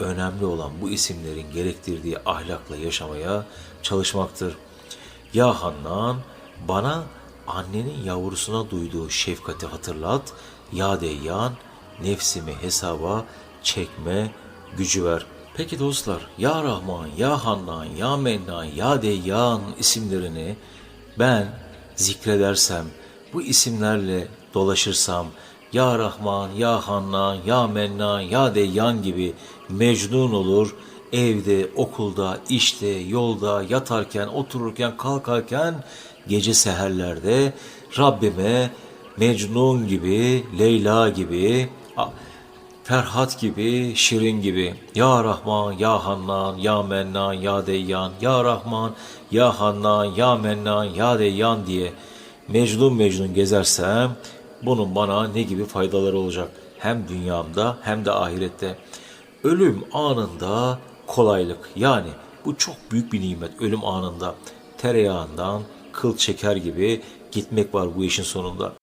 önemli olan bu isimlerin gerektirdiği ahlakla yaşamaya çalışmaktır. Ya Hannan bana annenin yavrusuna duyduğu şefkati hatırlat. Ya Deyyan nefsimi hesaba çekme gücü ver. Peki dostlar Ya Rahman, Ya Hannan, Ya Mennan, Ya Deyyan isimlerini ben zikredersem, bu isimlerle dolaşırsam, Ya Rahman, Ya Hannan, Ya Mennan, Ya Deyyan gibi mecnun olur, evde, okulda, işte, yolda, yatarken, otururken, kalkarken, gece seherlerde Rabbime Mecnun gibi, Leyla gibi, Ferhat gibi, Şirin gibi. Ya Rahman, Ya Hannan, Ya Mennan, Ya Deyyan, Ya Rahman, Ya Hannan, Ya Mennan, Ya Deyyan diye Mecnun Mecnun gezersem bunun bana ne gibi faydaları olacak? Hem dünyamda hem de ahirette. Ölüm anında kolaylık. Yani bu çok büyük bir nimet ölüm anında. Tereyağından kıl çeker gibi gitmek var bu işin sonunda.